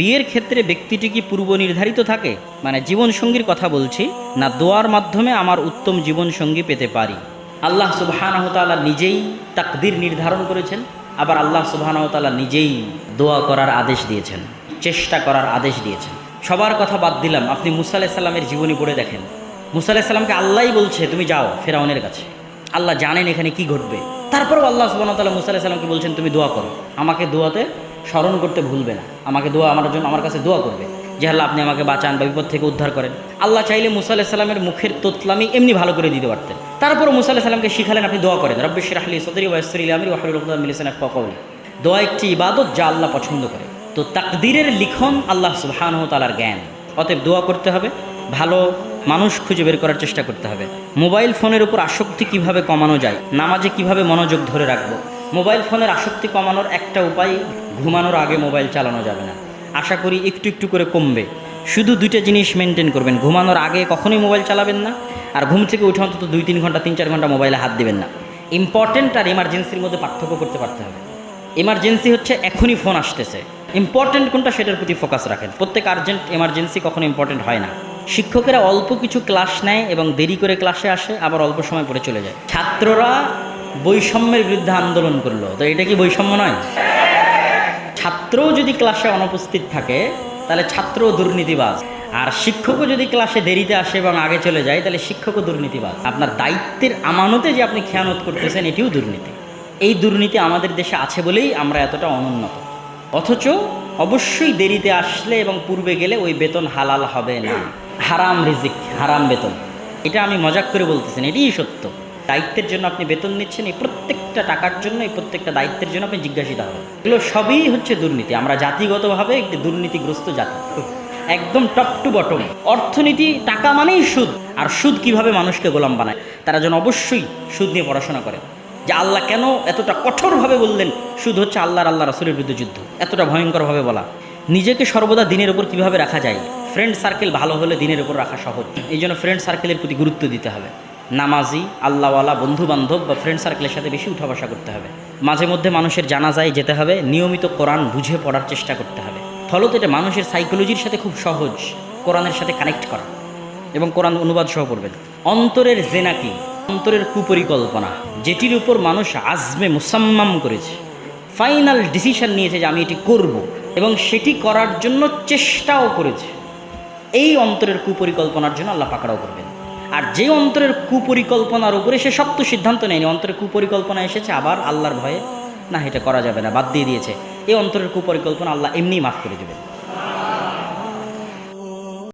বিয়ের ক্ষেত্রে ব্যক্তিটি কি পূর্ব নির্ধারিত থাকে? মানে জীবনসঙ্গীর কথা বলছি, না দোয়ার মাধ্যমে আমার উত্তম জীবনসঙ্গী পেতে পারি? আল্লাহ সুবাহানহতালা নিজেই তাকদির নির্ধারণ করেছেন, আবার আল্লাহ সুবাহানহতালা নিজেই দোয়া করার আদেশ দিয়েছেন, চেষ্টা করার আদেশ দিয়েছেন। সবার কথা বাদ দিলাম, আপনি মুসা আলাহিসাল্লামের জীবনী পড়ে দেখেন। মুসা আলাহিসাল্লামকে আল্লাহই বলছে, তুমি যাও ফেরাউনের কাছে। আল্লাহ জানেন এখানে কি ঘটবে। তারপরেও আল্লাহ সুবাহ তাল্লাহ মুসা আলাহিসাল্লামকে বলছেন, তুমি দোয়া করো। আমাকে দোয়াতে স্মরণ করতে ভুলবে না। আমাকে দোয়া, আমার জন্য আমার কাছে দোয়া করবে। যে আল্লাহ আপনি আমাকে বাঁচান বা বিপদ থেকে উদ্ধার করেন। আল্লাহ চাইলে মুসা আলাহিসাল্লামের মুখের তোতলামি এমনি ভালো করে দিতে পারতেন। তারপর মুসা আলাহিসাল্লামকে শিখালেন, আপনি দোয়া করেন। রব্বিশ রাহলি সদরি ওয়াসরি আমির ওয়াহুল মিলিসান কৌলি দোয়া একটি ইবাদত যা আল্লাহ পছন্দ করে। তো তাকদিরের লিখন আল্লাহ সুবহান তালার জ্ঞান। অতএব দোয়া করতে হবে, ভালো মানুষ খুঁজে বের করার চেষ্টা করতে হবে। মোবাইল ফোনের উপর আসক্তি কীভাবে কমানো যায়, নামাজে কীভাবে মনোযোগ ধরে রাখব মোবাইল ফোনের আসক্তি কমানোর একটা উপায়, ঘুমানোর আগে মোবাইল চালানো যাবে না। আশা করি একটু একটু করে কমবে। শুধু দুইটা জিনিস মেনটেন করবেন, ঘুমানোর আগে কখনোই মোবাইল চালাবেন না, আর ঘুম থেকে উঠে অন্তত দুই তিন ঘণ্টা, তিন চার ঘণ্টা মোবাইলে হাত দেবেন না। ইম্পর্টেন্ট আর ইমার্জেন্সির মধ্যে পার্থক্য করতে পারতে হবে। এমার্জেন্সি হচ্ছে এখনই ফোন আসতেছে। ইম্পর্টেন্ট কোনটা সেটার প্রতি ফোকাস রাখেন। প্রত্যেক আর্জেন্ট এমার্জেন্সি কখনো ইম্পর্টেন্ট হয় না। শিক্ষকেরা অল্প কিছু ক্লাস নেয় এবং দেরি করে ক্লাসে আসে, আবার অল্প সময় পরে চলে যায়। ছাত্ররা বৈষম্যের বিরুদ্ধে আন্দোলন করল। তো এটা কি বৈষম্য নয়? ছাত্রও যদি ক্লাসে অনুপস্থিত থাকে, তাহলে ছাত্রও দুর্নীতিবাজ। আর শিক্ষকও যদি ক্লাসে দেরিতে আসে এবং আগে চলে যায়, তাহলে শিক্ষকও দুর্নীতিবাজ। আপনার দায়িত্বের আমানতে যে আপনি খেয়ানত করতেছেন, এটিও দুর্নীতি। এই দুর্নীতি আমাদের দেশে আছে বলেই আমরা এতটা অনুন্নত। অথচ অবশ্যই দেরিতে আসলে এবং পূর্বে গেলে ওই বেতন হালাল হবে না। হারাম রিজিক, হারাম বেতন। এটা আমি মজাক করে বলতেছেন এটিই সত্য। দায়িত্বের জন্য আপনি বেতন নিচ্ছেন, এই প্রত্যেকটা টাকার জন্য, এই প্রত্যেকটা দায়িত্বের জন্য আপনি জিজ্ঞাসিত হবেন। এগুলো সবই হচ্ছে দুর্নীতি। আমরা জাতিগতভাবে একটি দুর্নীতিগ্রস্ত জাতি। একদম টপ টু বটম অর্থনীতি টাকা মানেই সুদ। আর সুদ কীভাবে মানুষকে গোলাম বানায়? তারা যেন অবশ্যই সুদ নিয়ে পড়াশোনা করে। যে আল্লাহ কেন এতটা কঠোরভাবে বললেন, সুদ হচ্ছে আল্লাহর আল্লাহ রাসুলের বিরুদ্ধে যুদ্ধ। এতটা ভয়ঙ্করভাবে বলা। নিজেকে সর্বদা দিনের উপর কীভাবে রাখা যায়? ফ্রেন্ড সার্কেল ভালো হলে দিনের উপর রাখা সহজ। এই জন্য ফ্রেন্ড সার্কেলের প্রতি গুরুত্ব দিতে হবে। নামাজি, আল্লাহওয়ালা বন্ধু বান্ধব বা ফ্রেন্ড সার্কেলের সাথে বেশি উঠা বসা করতে হবে। মাঝে মধ্যে মানুষের জানাজায় যেতে হবে, নিয়মিত কোরআন বুঝে পড়ার চেষ্টা করতে হবে। ফলত এটা মানুষের সাইকোলজির সাথে খুব সহজ, কোরআনের সাথে কানেক্ট করা এবং কোরআন অনুবাদ সহ পড়বেন। অন্তরের জেনা কি? অন্তরের কুপরিকল্পনা, যেটির উপর মানুষ আজমে মুসাম্মাম করেছে। ফাইনাল ডিসিশন নিয়েছে যে আমি এটি করব এবং সেটি করার জন্য চেষ্টাও করেছে। এই অন্তরের কুপরিকল্পনার জন্য আল্লাহ পাকড়াও করবেন। আর যে অন্তরের কুপরিকল্পনার উপরে সে সব তো সিদ্ধান্ত নেয়নি, অন্তরের কুপরিকল্পনা এসেছে, আবার আল্লাহর ভয়ে। না, এটা করা যাবে না, বাদ দিয়ে দিয়েছে। এই অন্তরের কুপরিকল্পনা আল্লাহ এমনিই মাফ করে দেবেন।